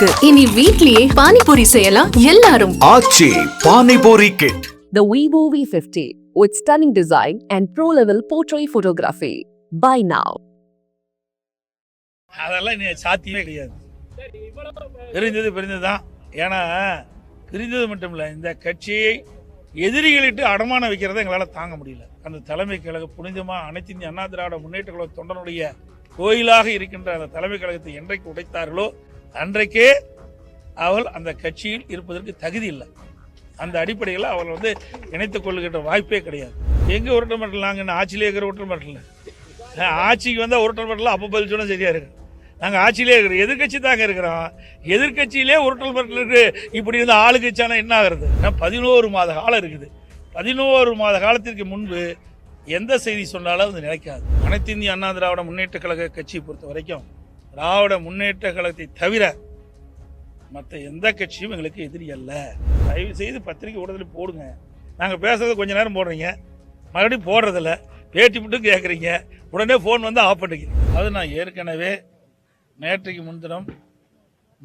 இருக்கு. இனி வீட்லயே பானிபூரி செய்யலாம் எல்லாரும். Aachi panipuri kit The Vivo V50 with stunning design and pro-level portrait photography. Buy now. அதெல்லாம் நீ சாத்தியமே கிடையாது. பிரிஞ்சது பிரிஞ்சது தான் ஏன்னா பிரிஞ்சது மட்டும் இல்லை இந்த கட்சியை எதிரிகளிட்டு அடமானம் வைக்கிறத எங்களால் தாங்க முடியல. அந்த தலைமை கழக புனிதமாக அனைத்து இந்திய அண்ணா திராவிட முன்னேற்ற கழக தொண்டனுடைய கோயிலாக இருக்கின்ற அந்த தலைமை கழகத்தை என்றைக்கு உடைத்தார்களோ அன்றைக்கே அவள் அந்த கட்சியில் இருப்பதற்கு தகுதி இல்லை. அந்த அடிப்படையில் அவள் வந்து இணைத்துக் கொள்ளுகின்ற வாய்ப்பே கிடையாது. எங்கே உருட்ட மாட்டல நாங்கள் ஆட்சியிலே இருக்கிற உருட்ட மாட்டல ஆட்சிக்கு வந்தால் உருட்ட மாட்டல அப்போ பதில் சொன்னால் சரியாக இருக்கு நாங்கள் ஆட்சியிலே இருக்கிறோம் எதிர்க்கட்சி தாங்க இருக்கிறோம். எதிர்கட்சியிலே உருட்டல் மிரட்டல் இருக்கு. இப்படி இருந்த ஆளுங்கட்சியானா என்ன ஆகுறது? பதினோரு மாத காலம் இருக்குது. பதினோரு மாத காலத்திற்கு முன்பு எந்த செய்தி சொன்னாலும் அது நிலைக்காது. அனைத்து இந்திய அண்ணா திராவிட முன்னேற்ற கழக கட்சியை பொறுத்த வரைக்கும் திராவிட முன்னேற்ற கழகத்தை தவிர மற்ற எந்த கட்சியும் எங்களுக்கு எதிரி அல்ல. தயவு செய்து பத்திரிக்கை ஊடகத்துல போடுங்க. நாங்கள் பேசுறது கொஞ்ச நேரம் போடுறீங்க. மறுபடியும் போடுறதில்ல. பேட்டி மட்டும் கேட்குறீங்க உடனே ஃபோன் வந்து ஆஃப் பண்ணிக்கிறீங்க. அது நான் ஏற்கனவே நேற்றைக்கு முன்தினம்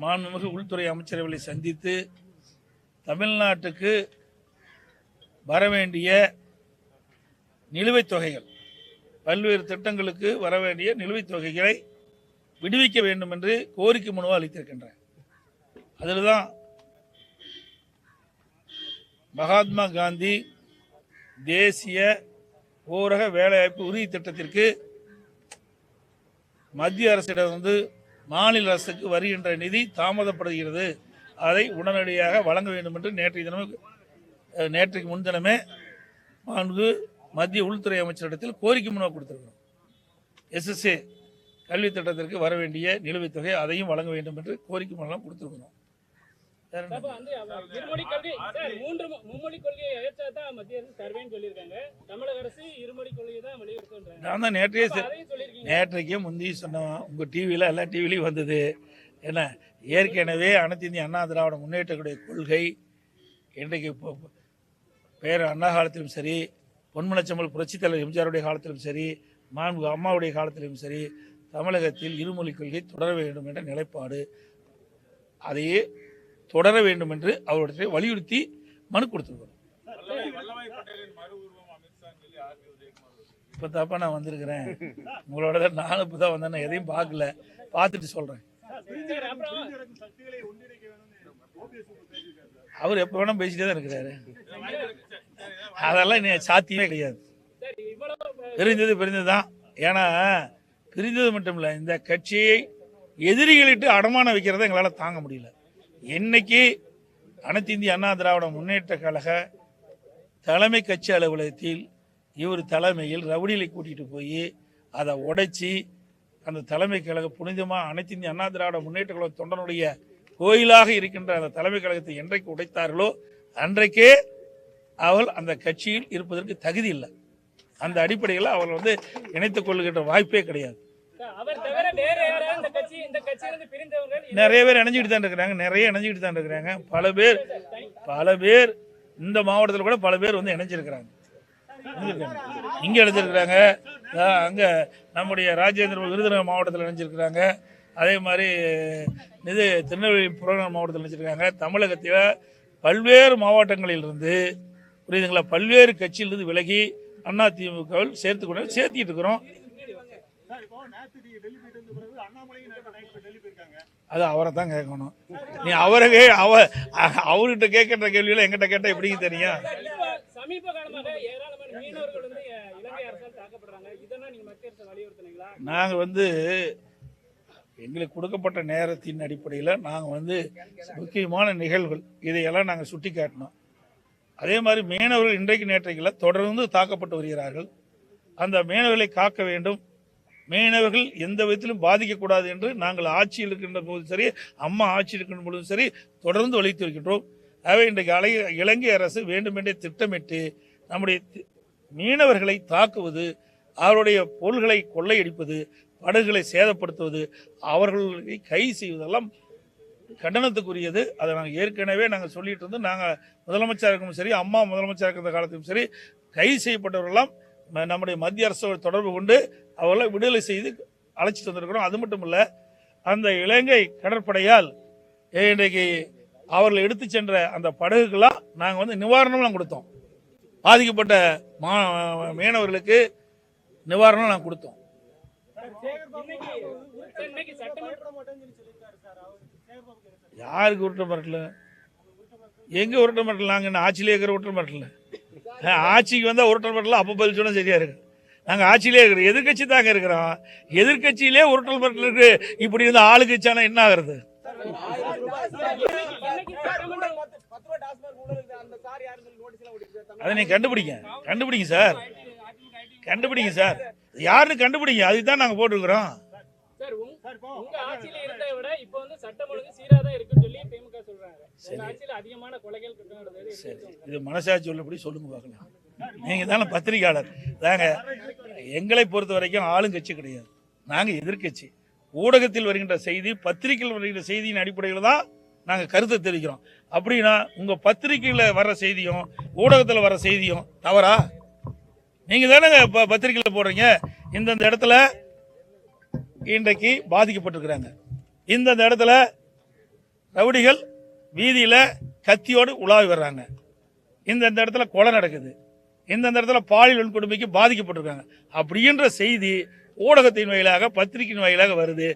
மாண்புமிகு உள்துறை அமைச்சரவைகளை சந்தித்து தமிழ்நாட்டுக்கு வர வேண்டிய நிலுவைத் தொகைகள் பல்வேறு திட்டங்களுக்கு வர வேண்டிய நிலுவைத் தொகைகளை விடுவிக்க வேண்டும் என்று கோரிக்கை மனுவை அளித்திருக்கின்றேன் அதில் தான் மகாத்மா காந்தி தேசிய ஊரக வேலைவாய்ப்பு உறுதி திட்டத்திற்கு மத்திய அரசிடம் வந்து மாநில அரசுக்கு வருகின்ற நிதி தாமதப்படுகிறது. அதை உடனடியாக வழங்க வேண்டும் என்று நேற்றைய தினமும் நேற்றைக்கு முன்தினமே மாண்பு மத்திய உள்துறை அமைச்சரிடத்தில் கோரிக்கை மனுவை கொடுத்துருக்கிறோம். எஸ்எஸ்ஏ கல்வி திட்டத்திற்கு வர வேண்டிய நிலுவைத் தொகை அதையும் வழங்க வேண்டும் என்று கோரிக்கை மனுலாம் கொடுத்திருக்கிறோம். வேற என்ன? அப்ப வந்து அவ- இருமொழி கொள்கை சார் மூன்று மு- மும்மொழி கொள்கையை ஏற்றா தான் மத்திய அரசு தருவேன்னு சொல்லியிருக்காங்க. தமிழக அரசு இருமொழி கொள்கையை தான் வெளியிடுறாங்க நான் தான் நேற்றையே நேற்றைக்கே முந்தி சொன்னோம். உங்கள் டிவியில் எல்லா டிவிலையும் வந்தது. என்ன? ஏற்கனவே அனைத்து இந்திய அண்ணா திராவிட முன்னேற்றக்கூடிய கொள்கை இன்றைக்கு பேர் அண்ணா காலத்திலும் சரி பொன்மனச்சம்பல் புரட்சித் தலைவர் எம்ஜிஆருடைய காலத்திலும் சரி மாண்பு அம்மாவுடைய காலத்திலும் சரி தமிழகத்தில் இருமொழி கொள்கை தொடர வேண்டும் என்ற நிலைப்பாடு. அதையே தொடர வேண்டும் என்று அவருடைய வலியுறுத்தி மனு கொடுத்துருக்கிறோம். இப்போ தாப்பா நான் வந்திருக்கிறேன். உங்களோட தான் நானும் இப்போ தான் வந்தேன் எதையும் பார்க்கல. பார்த்துட்டு சொல்கிறேன் அவர் எப்போ வேணால் பேசிட்டே தான் இருக்கிறாரு. அதெல்லாம் சாத்தியமே கிடையாது. பிரிஞ்சது பிரிஞ்சது தான் ஏன்னா பிரிந்தது மட்டும் இல்லை இந்த கட்சியை எதிரிகளிட்டு அடமானம் வைக்கிறத எங்களால் தாங்க முடியல. என்னைக்கு அனைத்து இந்திய அண்ணா திராவிட முன்னேற்ற கழக தலைமை கட்சி அலுவலகத்தில் இவர் தலைமையில் ரவுடிகளை கூட்டிகிட்டு போய் அதை உடைச்சி அந்த தலைமை கழக புனிதமாக அனைத்து இந்திய அண்ணா திராவிட முன்னேற்ற கழக தொண்டனுடைய கோயிலாக இருக்கின்ற அந்த தலைமை கழகத்தை என்றைக்கு உடைத்தார்களோ அன்றைக்கே அவள் அந்த கட்சியில் இருப்பதற்கு தகுதி இல்லை. அந்த அடிப்படையில் அவள் வந்து இணைத்துக் கொள்கின்ற வாய்ப்பே கிடையாது. நிறைய பேர் இணைஞ்சிட்டு தான் இருக்கிறாங்க. நிறைய இணைஞ்சிக்கிட்டு தான் இருக்கிறாங்க. பல பேர் பல பேர் இந்த மாவட்டத்தில் கூட பல பேர் வந்து இணைஞ்சிருக்கிறாங்க. இங்கே இணைஞ்சிருக்கிறாங்க. அங்கே நம்முடைய ராஜேந்திர விருதுநகர் மாவட்டத்தில் இணைஞ்சிருக்கிறாங்க. அதே மாதிரி இது திருநெல்வேலி புறநகர் மாவட்டத்தில் இணைஞ்சிருக்காங்க. தமிழகத்தில் பல்வேறு மாவட்டங்களிலிருந்து புரியுதுங்களா? பல்வேறு கட்சியிலிருந்து விலகி அண்ணா திமுகவில் சேர்த்து கொண்டு சேர்த்திட்டு இருக்கிறோம். அது அவரை தான் கேட்கணும். நீ அவரை கே அவ அவர்கிட்ட கேட்கிற கேள்வியில எங்கிட்ட கேட்டா எப்படிங்க தெரியும்? நாங்கள் வந்து எங்களுக்கு கொடுக்கப்பட்ட நேரத்தின் அடிப்படையில் நாங்கள் வந்து முக்கியமான நிகழ்வுகள் இதையெல்லாம் நாங்கள் சுட்டி காட்டினோம் அதே மாதிரி மீனவர்கள் இன்றைக்கு நேற்றைக்குள்ள தொடர்ந்து தாக்கப்பட்டு வருகிறார்கள். அந்த மீனவர்களை காக்க வேண்டும். மீனவர்கள் எந்த விதத்திலும் பாதிக்கக்கூடாது என்று நாங்கள் ஆட்சியில் இருக்கின்ற போதும் சரி அம்மா ஆட்சி இருக்கின்ற பொழுதும் சரி தொடர்ந்து வலித்து வருகின்றோம். ஆகவே இன்றைக்கு அலை இலங்கை அரசு வேண்டுமென்றே திட்டமிட்டு நம்முடைய தி- மீனவர்களை தாக்குவது அவருடைய பொருள்களை கொள்ளையடிப்பது படகுகளை சேதப்படுத்துவது அவர்களை கைது செய்வதெல்லாம் கண்டனத்துக்குரியது. அதை நாங்கள் ஏற்கனவே நாங்கள் சொல்லிட்டு இருந்து நாங்கள் முதலமைச்சர் இருக்கும் சரி அம்மா முதலமைச்சர் இருக்கிற காலத்திலும் சரி கைது செய்யப்பட்டவரெல்லாம் நம்முடைய மத்திய அரசோடு தொடர்பு கொண்டு அவர்களை விடுதலை செய்து அழைச்சிட்டு வந்திருக்கிறோம் அது மட்டும் இல்லை அந்த இலங்கை கடற்படையால் இன்றைக்கு அவர்கள் எடுத்து சென்ற அந்த படகுக்கெல்லாம் நாங்கள் வந்து நிவாரணம்லாம் கொடுத்தோம். பாதிக்கப்பட்ட மா மீனவர்களுக்கு நிவாரணம் நாங்கள் கொடுத்தோம். யாருக்கு உருட்ட மிரட்டல? எங்கே உருட்ட மிரட்டல? நாங்கள் ஆட்சியிலே இருக்கிற உருட்ட மிரட்டல? ஆட்சிக்கு வந்தால் உருட்டல் மிரட்டல அப்போ பதில் சொன்னால் சரியா இருக்கு. நாங்கள் ஆட்சியிலே இருக்கிறோம் எதிர்க்கட்சி தாங்க இருக்கிறோம். எதிர்க்கட்சியிலே உருட்டல் மிரட்டல் இருக்கு. இப்படி இருந்த ஆளுங்கட்சியானா என்ன ஆகுறது? அதை நீங்க கண்டுபிடிங்க. கண்டுபிடிங்க சார் கண்டுபிடிங்க சார் யாருன்னு கண்டுபிடிங்க. அதுக்கு தான் நாங்கள் போட்டிருக்கிறோம் சார். இப்ப சீரா. இது மனசாட்சி உள்ளபடி சொல்லுங்க பார்க்கலாம். நீங்க தானே பத்திரிகையாளர். தாங்க எங்களை பொறுத்த வரைக்கும் ஆளுங்கட்சி கிடையாது. நாங்க எதிர்க்கட்சி ஊடகத்தில் வருகின்ற செய்தி பத்திரிகையில் வருகின்ற செய்தியின் அடிப்படையில் தான் நாங்கள் கருத்தை தெரிவிக்கிறோம். அப்படின்னா உங்க பத்திரிகையில் வர்ற செய்தியும் ஊடகத்தில் வர செய்தியும் தவறா? நீங்க தானே ப- பத்திரிகையில போடுறீங்க. இந்தந்த இடத்துல இன்றைக்கு பாதிக்கப்பட்டிருக்கிறாங்க. இந்தந்த இடத்துல ரவுடிகள் வீதியில் கத்தியோடு உலாவி வர்றாங்க. இந்தந்த இடத்துல கொலை நடக்குது. இந்தந்த இடத்துல பாலியல் வன்கொடுமைக்கு பாதிக்கப்பட்டிருக்காங்க. அப்படின்ற செய்தி ஊடகத்தின் வாயிலாக பத்திரிகையின் வாயிலாக வருது.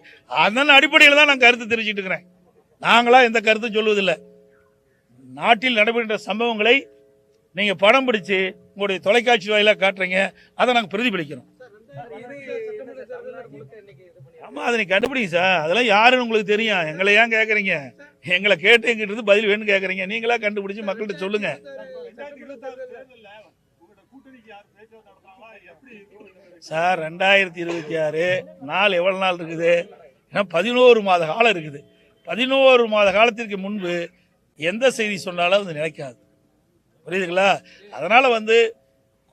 அதன் அடிப்படையில் தான் நான் கருத்து தெரிவிச்சிட்டு இருக்கிறேன். நாங்களாம் எந்த கருத்தும் சொல்லுவதில்லை நாட்டில் நடைபெறுகின்ற சம்பவங்களை நீங்க படம் பிடிச்சு உங்களுடைய தொலைக்காட்சி வாயிலாக காட்டுறீங்க. அதை நாங்கள் பிரதிபலிக்கிறோம். ஆமாம் அதை நீ கண்டுபிடிங்க சார். அதெல்லாம் யாருன்னு உங்களுக்கு தெரியும். எங்களை ஏன் கேட்குறீங்க எங்களை கேட்டு எங்கிட்ட இருந்து பதில் வேணும்னு கேட்குறீங்க நீங்களா கண்டுபிடிச்சி மக்கள்கிட்ட சொல்லுங்க. சார் ரெண்டாயிரத்தி இருபத்தி ஆறு நாள் எவ்வளோ நாள் இருக்குது? ஏன்னா பதினோரு மாத காலம் இருக்குது. பதினோரு மாத காலத்திற்கு முன்பு எந்த செய்தி சொன்னாலும் அது நிலைக்காது. புரியுதுங்களா? அதனால் வந்து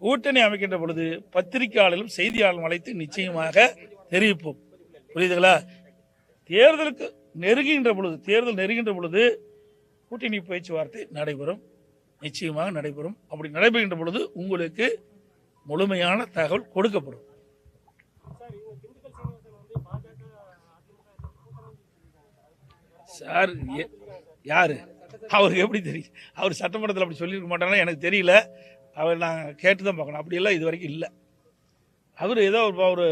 கூட்டணி அமைக்கின்ற பொழுது பத்திரிகையாளர்களும் செய்தியாளர்களும் அழைத்து நிச்சயமாக தெரிவிப்போம். புரியுதுங்களா? தேர்தலுக்கு நெருங்குகின்ற பொழுது தேர்தல் நெருங்குகின்ற பொழுது கூட்டணி பேச்சுவார்த்தை நடைபெறும். நிச்சயமாக நடைபெறும். அப்படி நடைபெறுகின்ற பொழுது உங்களுக்கு முழுமையான தகவல் கொடுக்கப்படும். சார் யாரு? அவருக்கு எப்படி தெரியும்? அவர் சட்டமன்றத்தில் அப்படி சொல்லியிருக்க மாட்டாங்கன்னா எனக்கு தெரியல. அவர் நான் கேட்டு தான் பார்க்கணும். அப்படியெல்லாம் இது வரைக்கும் இல்லை. அவர் ஏதோ ஒரு ஒரு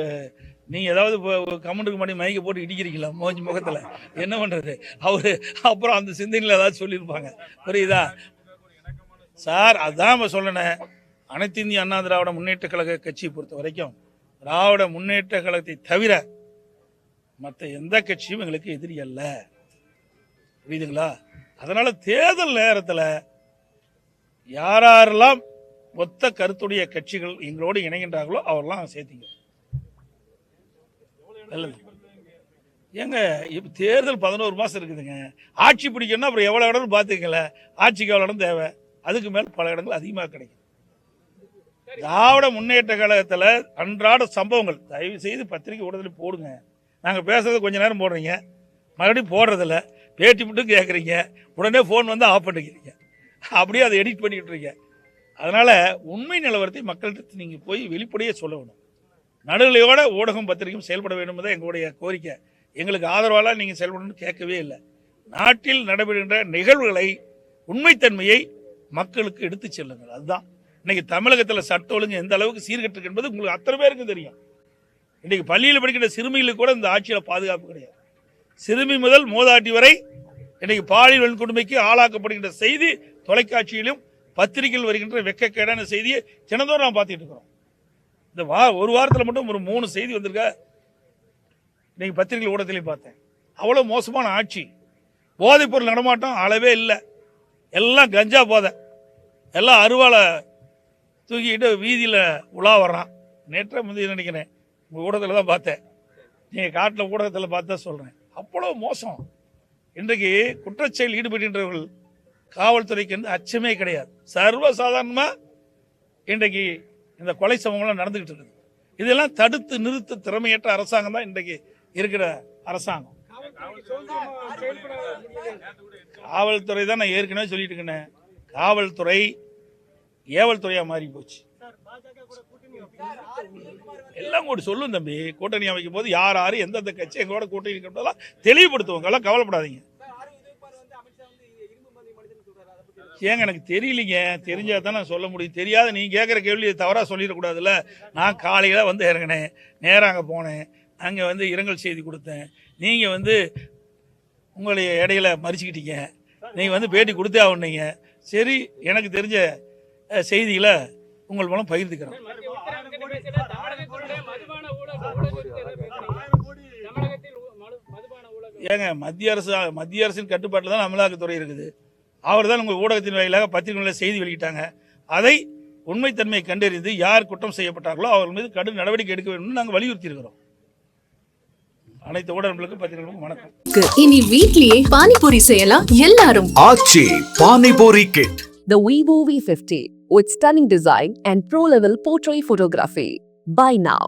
நீங்கள் ஏதாவது இப்போ கமெண்ட்டுக்கு முன்னாடி மயக்க போட்டு இடிக்கிறீங்களா? மோஞ்சி முகத்தில். என்ன பண்ணுறது அவர் அப்புறம் அந்த சிந்தனையில் ஏதாவது சொல்லியிருப்பாங்க. புரியுதா? சார் அதான் நம்ம சொன்னேன் அனைத்து இந்திய அண்ணா திராவிட முன்னேற்ற கழக கட்சியை பொறுத்த வரைக்கும் திராவிட முன்னேற்ற கழகத்தை தவிர மற்ற எந்த கட்சியும் எங்களுக்கு எதிரி அல்ல. புரியுதுங்களா? அதனால தேர்தல் நேரத்தில் யாரெல்லாம் ஒத்த கருத்துடைய கட்சிகள் எங்களோடு இணைகின்றார்களோ அவரெல்லாம் சேர்த்திங்க. நல்லது. ஏங்க இப்போ தேர்தல் பதினோரு மாதம் இருக்குதுங்க. ஆட்சி பிடிக்கணும்னா அப்புறம் எவ்வளோ இடம்னு பார்த்துக்கல ஆட்சிக்கு எவ்வளோ இடம் தேவை? அதுக்கு மேல் பல இடங்கள் அதிகமாக கிடைக்கும். திராவிட முன்னேற்ற கழகத்தில் அன்றாட சம்பவங்கள். தயவு செய்து பத்திரிக்கை ஊடகத்தில் போடுங்க. நாங்கள் பேசுறது கொஞ்ச நேரம் போடுறீங்க. மறுபடியும் போடுறதில்ல. பேட்டி மட்டும் கேட்குறீங்க உடனே ஃபோன் வந்து ஆஃப் பண்ணிக்கிறீங்க. அப்படியே அதை எடிட் பண்ணிக்கிட்டு இருக்கீங்க. அதனால் உண்மை நிலவரத்தை மக்கள்கிட்ட நீங்கள் போய் வெளிப்படையே சொல்லணும். நடுநிலையோட ஊடகம் பத்திரிகையும் செயல்பட வேண்டும் தான் எங்களுடைய கோரிக்கை. எங்களுக்கு ஆதரவாலாம் நீங்கள் செயல்படணும்னு கேட்கவே இல்லை. நாட்டில் நடைபெறுகின்ற நிகழ்வுகளை உண்மைத்தன்மையை மக்களுக்கு எடுத்துச் செல்லுங்கள். அதுதான். இன்னைக்கு தமிழகத்தில் சட்ட ஒழுங்கு எந்த அளவுக்கு சீர்கெட்டு என்பது உங்களுக்கு அத்தனை பேருக்கும் தெரியும். இன்னைக்கு பள்ளியில் படிக்கின்ற சிறுமிகளுக்கு கூட இந்த ஆட்சியில் பாதுகாப்பு கிடையாது. சிறுமி முதல் மூதாட்டி வரை இன்னைக்கு பாலியல் வன்கொடுமைக்கு ஆளாக்கப்படுகின்ற செய்தி தொலைக்காட்சியிலும் பத்திரிகையில் வருகின்ற வெக்கக்கேடான செய்தியை தினந்தோறும் நாம் பார்த்துட்டு இருக்கிறோம். இந்த வா ஒரு வாரத்தில் மட்டும் ஒரு மூணு செய்தி வந்திருக்க. இன்னைக்கு பத்திரிகை ஊடகத்திலையும் பார்த்தேன். அவ்வளோ மோசமான ஆட்சி. போதைப்பொருள் நடமாட்டம் அளவே இல்லை. எல்லாம் கஞ்சா போதை. எல்லாம் அருவாளை தூக்கிக்கிட்டு வீதியில் உலா வர்றான். நேற்றை முந்தைய நினைக்கிறேன்? உங்கள் ஊடகத்தில் தான் பார்த்தேன். நீங்கள் காட்டில் ஊடகத்தில் பார்த்தா சொல்கிறேன் அவ்வளோ மோசம். இன்றைக்கு குற்றச்செயல் ஈடுபடுகின்றவர்கள் காவல்துறைக்கு வந்து அச்சமே கிடையாது. சர்வசாதாரணமாக இன்றைக்கு இந்த கொலை சம்பவங்கள்லாம் நடந்துகிட்டு இருக்குது. இதெல்லாம் தடுத்து நிறுத்த திறமையற்ற அரசாங்கம் தான் இன்றைக்கு இருக்கிற அரசாங்கம். காவல்துறை தான் நான் ஏற்கனவே சொல்லிட்டு இருக்கேன். காவல்துறை ஏவல் துறையா மாறி போச்சு. எல்லாம் கூட சொல்லும் தம்பி. கூட்டணி அமைக்கும் போது யார் யாரு எந்தெந்த கட்சி எங்களோட கூட்டணி இருக்கிறதெல்லாம் எல்லாம் கவலைப்படாதீங்க. ஏங்க எனக்கு தெரியலீங்க. தெரிஞ்சா தான் நான் சொல்ல முடியும். தெரியாத நீ கேட்குற கேள்வி தவறாக சொல்லிடக்கூடாதுல்ல நான் காலையில் வந்து இறங்கினேன். நேராக அங்கே போனேன். அங்கே வந்து இரங்கல் செய்தி கொடுத்தேன். நீங்கள் வந்து உங்களுடைய இடையில மறிச்சுக்கிட்டீங்க. நீங்கள் வந்து பேட்டி கொடுத்தே ஆகணுங்க சரி எனக்கு தெரிஞ்ச செய்திகளை உங்கள் மூலம் பகிர்ந்துக்கிறேன் ஏங்க மத்திய அரசு மத்திய அரசின் கட்டுப்பாட்டில் தான் அமலாக்கத்துறை இருக்குது. அவர் தான் உங்கள் ஊடகத்தின் வாயிலாக பத்திரிகைகளில் செய்தி வெளியிட்டாங்க. அதை உண்மைத்தன்மையை கண்டறிந்து யார் குற்றம் செய்யப்பட்டார்களோ அவர்கள் மீது கடும் நடவடிக்கை எடுக்க வேண்டும்னு நாங்கள் வலியுறுத்தி இருக்கிறோம் அனைத்து ஊடகங்களுக்கும் பத்திரிகைகளுக்கும் வணக்கம். இனி வீட்லயே பானிபூரி செய்யலாம் எல்லாரும். Aachi panipuri kit The Vivo V50 with stunning design and pro level portrait photography. Buy now.